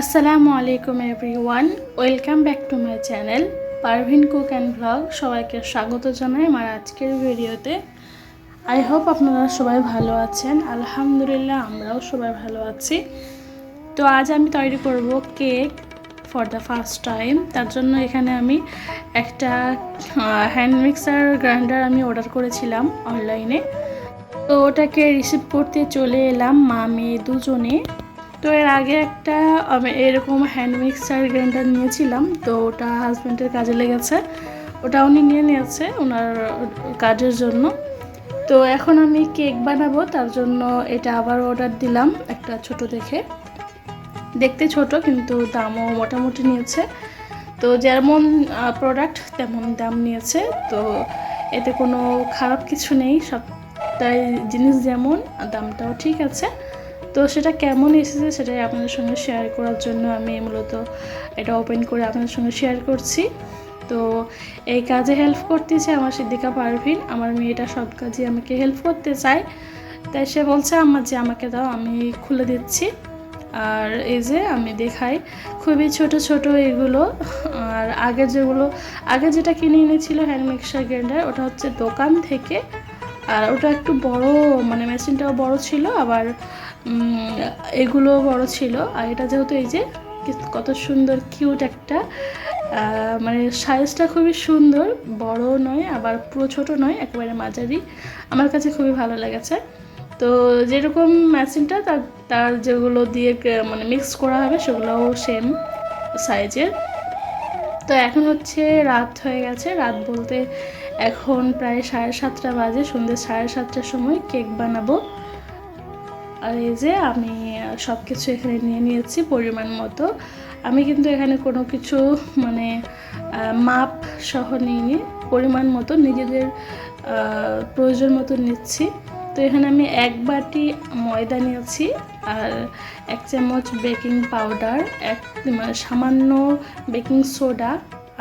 আসসালামু আলাইকুম everyone, welcome back to my channel Parvin cook and blog. সবাইকে স্বাগত জানাই আমার আজকের ভিডিওতে। আই হোপ আপনারা সবাই ভালো আছেন। আলহামদুলিল্লাহ, আমরাও সবাই ভালো আছি। তো আজ আমি তৈরি করব cake for the first time. তার জন্য এখানে আমি একটা হ্যান্ড মিক্সার গ্রাইন্ডার আমি অর্ডার করেছিলাম অনলাইনে। তো ওটাকে রিসিভ করতে চলে এলাম মা মেয়ে দুজনে। তো এর আগে একটা, আমি এরকম হ্যান্ড মিক্সার গ্রাইন্ডার নিয়েছিলাম, তো ওটা হাজব্যান্ডের কাজে লেগেছে। ওটা উনি নিয়ে নিয়েছে ওনার কাজের জন্য। তো এখন আমি কেক বানাবো, তার জন্য এটা আবার অর্ডার দিলাম, একটা ছোট দেখে। দেখতে ছোট, কিন্তু দামও মোটামুটি নিয়েছে। তো যেমন প্রোডাক্ট তেমন দাম নিয়েছে। তো এতে কোনো খারাপ কিছু নেই, সবটাই জিনিস যেমন দামটাও ঠিক আছে। তো সেটা কেমন এসেছে সেটাই আপনাদের সঙ্গে শেয়ার করার জন্য আমি মূলত এটা ওপেন করে আপনাদের সঙ্গে শেয়ার করছি। তো এই কাজে হেল্প করতেছে আমার সিদ্দিকা পারভিন। আমার মেয়েটা সব কাজে আমাকে হেল্প করতে চায়। তাই সে বলছে আমার যে আমাকে দাও, আমি খুলে দিচ্ছি। আর এই যে আমি দেখাই, খুবই ছোট ছোট এগুলো। আর আগে যেগুলো, আগে যেটা কিনে এনেছিল হ্যান্ড মিক্সার গ্রাইন্ডার ওটা হচ্ছে দোকান থেকে আর ওটা একটু বড় মানে মেশিনটাও বড় ছিল, আবার এগুলো বড় ছিল। আর এটা যেহেতু এই যে কত সুন্দর কিউট একটা মানে সাইজটা খুবই সুন্দর, বড় নয়, আবার পুরো ছোট নয়, একেবারে মাঝারি। আমার কাছে খুবই ভালো লেগেছে। তো যেরকম মেশিনটা তার তার যেগুলো দিয়ে মানে মিক্স করা হবে, সেগুলোও সেম সাইজের তো এখন হচ্ছে রাত হয়ে গেছে। রাত বলতে এখন প্রায় সাড়ে সাতটা বাজে, সন্ধ্যে সাড়ে সাতটার সময় কেক বানাবো। আর এই যে আমি সব কিছু এখানে নিয়ে নিয়েছি পরিমাণ মতো। আমি কিন্তু এখানে কোনো কিছু মানে মাপ সহ নিইনি, পরিমাণ মতো নিজেদের প্রয়োজন মতো নিচ্ছি। তো এখানে আমি এক বাটি ময়দা নিয়েছি আর এক চামচ বেকিং পাউডার, এক মানে সামান্য বেকিং সোডা।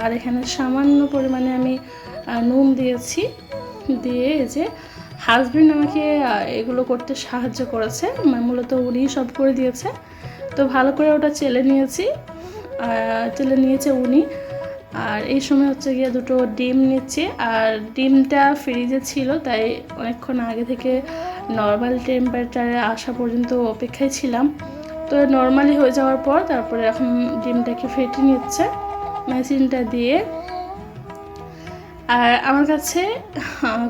আর এখানে সামান্য পরিমাণে আমি নুন দিয়েছি। দিয়ে যে হাজব্যান্ড আমাকে এগুলো করতে সাহায্য করেছে। মানে মূলত উনি সব করে দিয়েছে। তো ভালো করে ওটা চেলে নিয়েছি। চেলে নিয়েছে উনি। আর এই সময় হচ্ছে গিয়ে দুটো ডিম নিচ্ছে। আর ডিমটা ফ্রিজে ছিল, তাই অনেকক্ষণ আগে থেকে নর্মাল টেম্পারেচারে আসা পর্যন্ত অপেক্ষায় ছিলাম। তো নর্মালি হয়ে যাওয়ার পর তারপরে এখন ডিমটাকে ফেটে নিচ্ছে। মেশিনটা দিয়ে আর আমার কাছে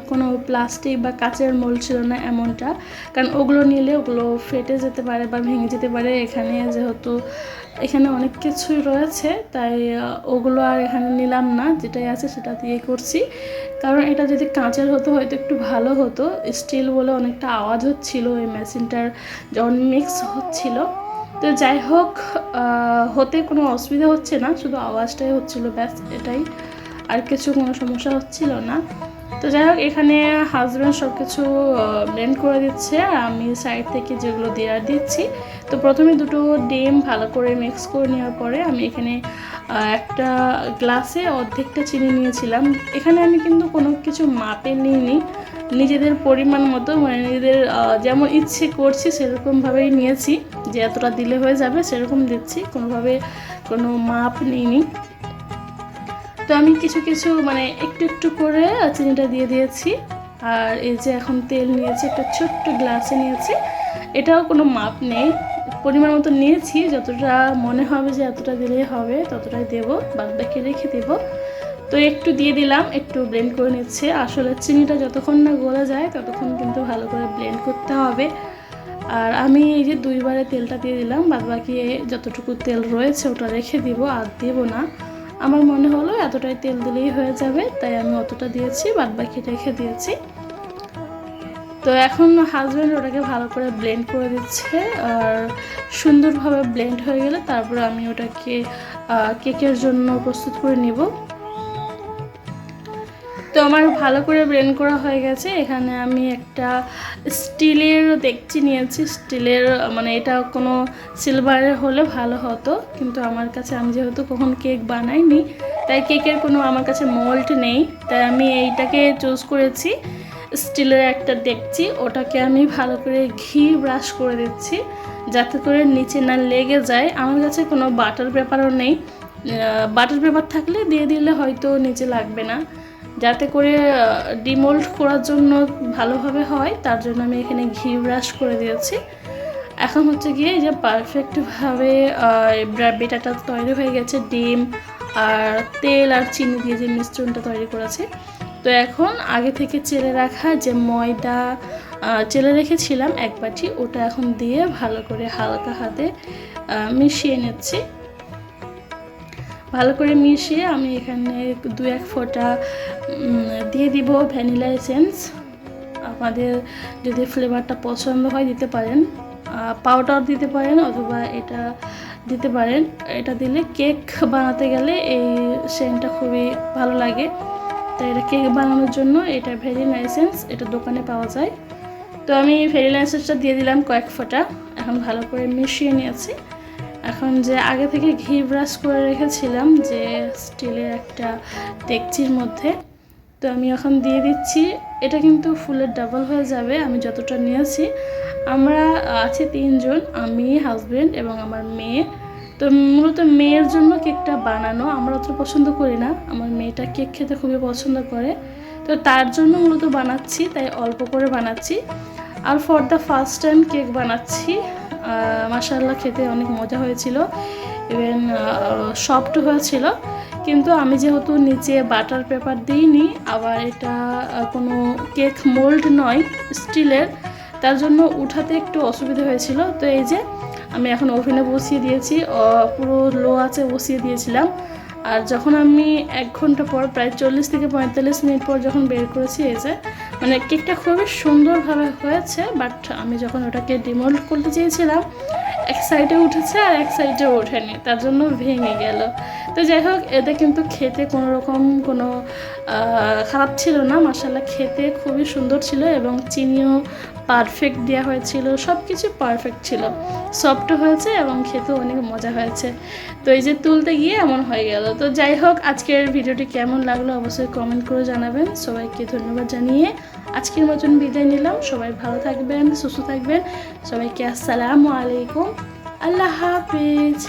কোনো প্লাস্টিক বা কাচের মোল ছিল না এমনটা। কারণ ওগুলো নিলে ওগুলো ফেটে যেতে পারে বা ভেঙে যেতে পারে। এখানে যেহেতু, এখানে অনেক কিছুই রয়েছে, তাই ওগুলো আর এখানে নিলাম না। যেটাই আছে সেটা দিয়ে করছি। কারণ এটা যদি কাঁচের হতো, হয়তো একটু ভালো হতো। স্টিল বলে অনেকটা আওয়াজ হচ্ছিল ওই মেশিনটার যখন মিক্স হচ্ছিল। তো যাই হোক হতে কোনো অসুবিধা হচ্ছে না। শুধু আওয়াজটাই হচ্ছিল, ব্যাস, এটাই। আর কিছু কোনো সমস্যা হচ্ছিল না। তো যাই হোক, এখানে হাজব্যান্ড সব কিছু ব্লেন্ড করে দিচ্ছে। আর আমি সাইড থেকে যেগুলো দেওয়ার দিচ্ছি। তো প্রথমে দুটো ডিম ভালো করে মিক্স করে নেওয়ার পরে আমি এখানে একটা গ্লাসে অর্ধেকটা চিনি নিয়েছিলাম। এখানে আমি কিন্তু কোনো কিছু মাপে নিইনি। নিজেদের পরিমাণ মতো মানে নিজেদের যেমন ইচ্ছে করছি সেরকমভাবেই নিয়েছি। যে এতটা দিলে হয়ে যাবে, সেরকম দিচ্ছি। কোনোভাবে কোনো মাপ নিইনি। তো আমি কিছু কিছু মানে একটু একটু করে চিনিটা দিয়ে দিয়েছি। আর এই যে এখন তেল নিয়েছি, একটা ছোট্ট গ্লাসে নিয়েছি। এটাও কোনো মাপ নেই। পরিমাণ মতো নিয়েছি, যতটা মনে হবে যে এতটা দিলেই হবে, ততটাই দেবো, বাদ বাকি রেখে দেবো। তো একটু দিয়ে দিলাম, একটু ব্লেন্ড করে নিচ্ছে। আসলে চিনিটা যতক্ষণ না গলে যায়, ততক্ষণ কিন্তু ভালো করে ব্লেন্ড করতে হবে। আর আমি এই যে দুইবারে তেলটা দিয়ে দিলাম, বাদ বাকি যতটুকু তেল রয়েছে ওটা রেখে দিব, আর দেবো না। আমার মনে হলো এতটাই তেল দিলেই হয়ে যাবে, তাই আমি অতটা দিয়েছি বাদ বাকি রেখে দিয়েছি। তো এখন হাজব্যান্ড ওটাকে ভালো করে ব্লেন্ড করে দিচ্ছে, আর সুন্দরভাবে ব্লেন্ড হয়ে গেলে তারপরে আমি ওটাকে কেকের জন্য প্রস্তুত করে নিব। তো আমার ভালো করে ব্রেন করা হয়ে গেছে। এখানে আমি একটা স্টিলের দেখছি নিয়েছি। স্টিলের মানে এটা কোনো সিলভারের হলে ভালো হতো। কিন্তু আমার কাছে, আমি যেহেতু কখন কেক বানাইনি, তাই কেকের কোনো আমার কাছে মোল্ড নেই। তাই আমি এইটাকে চুজ করেছি। স্টিলের একটা দেখছি ওটাকে আমি ভালো করে ঘি ব্রাশ করে দিচ্ছি, যাতে করে নিচে না লেগে যায়। আমার কাছে কোনো বাটার পেপারও নেই। বাটার পেপার থাকলে দিয়ে দিলে হয়তো নিচে লাগবে না। যাতে করে ডিমোল্ড করার জন্য ভালোভাবে হয়, তার জন্য আমি এখানে ঘি ব্রাশ করে দিয়েছি। এখন হচ্ছে গিয়ে এই যে পারফেক্টভাবে বেটাটা তৈরি হয়ে গেছে, ডিম আর তেল আর চিনি দিয়ে যে মিশ্রণটা তৈরি করেছি। তো এখন আগে থেকে চেলে রাখা যে ময়দা চেলে রেখেছিলাম এক বাটি, ওটা এখন দিয়ে ভালো করে হালকা হাতে মিশিয়ে নিচ্ছি। ভালো করে মিশিয়ে আমি এখানে দু এক ফোঁটা দিয়ে দিব ভ্যানিলা এসেন্স। আমাদের যদি ফ্লেভারটা পছন্দ হয় দিতে পারেন। পাউডার দিতে পারেন অথবা এটা দিতে পারেন। এটা দিলে কেক বানাতে গেলে এই সেন্টটা খুবই ভালো লাগে। তাই এটা কেক বানানোর জন্য এটা ভ্যানিলা এসেন্স, এটা দোকানে পাওয়া যায়। তো আমি ভ্যানিলা এসেন্সটা দিয়ে দিলাম কয়েক ফোঁটা। এখন ভালো করে মিশিয়ে নিয়েছি। এখন যে আগে থেকে ঘি ব্রাশ করে রেখেছিলাম যে স্টিলের একটা ডেকচির মধ্যে, তো আমি এখন দিয়ে দিচ্ছি। এটা কিন্তু ফুলের ডাবল হয়ে যাবে, আমি যতটা নিয়েছি। আমরা আছি তিনজন, আমি হাজবেন্ড এবং আমার মেয়ে। তো মূলত মেয়ের জন্য কেকটা বানানো, আমরা অত পছন্দ করি না। আমার মেয়েটা কেক খেতে খুবই পছন্দ করে। তো তার জন্য মূলত বানাচ্ছি, তাই অল্প করে বানাচ্ছি। আর for the first time cake বানাচ্ছি। মাসাল্লাহ খেতে অনেক মজা হয়েছিল। ইভেন সফট হয়েছিল কিন্তু আমি যেহেতু নিচে বাটার পেপার দিইনি, আবার এটা কোনো কেক মোল্ড নয় স্টিলের তার জন্য উঠাতে একটু অসুবিধা হয়েছিল। তো এই যে, আমি এখন ওভেনে বসিয়ে দিয়েছি পুরো লো আছে বসিয়ে দিয়েছিলাম। আর যখন আমি এক ঘণ্টা পর, প্রায় চল্লিশ থেকে পঁয়তাল্লিশ মিনিট পর যখন বের করেছি এই যে মানে কেকটা খুবই সুন্দরভাবে হয়েছে বাট আমি যখন ওটাকে ডিমোল্ড করতে চেয়েছিলাম, এক সাইডে উঠেছে আর এক সাইডে ওঠেনি, তার জন্য ভেঙে গেল। তো যাই হোক এতে কিন্তু খেতে কোনো রকম কোনো খারাপ ছিল না। মশালা খেতে খুবই সুন্দর ছিল এবং চিনিও পারফেক্ট দেওয়া হয়েছিল। সব কিছু পারফেক্ট ছিল সফট হয়েছে এবং খেতেও অনেক মজা হয়েছে। তো এই যে তুলতে গিয়ে এমন হয়ে গেল। তো যাই হোক, আজকের ভিডিওটি কেমন লাগল অবশ্যই কমেন্ট করে জানাবেন। সবাইকে ধন্যবাদ জানিয়ে আজকের মতন বিদায় নিলাম। সবাই ভালো থাকবেন, সুস্থ থাকবেন। সবাইকে আসসালামু আলাইকুম। আল্লাহ হাফিজ।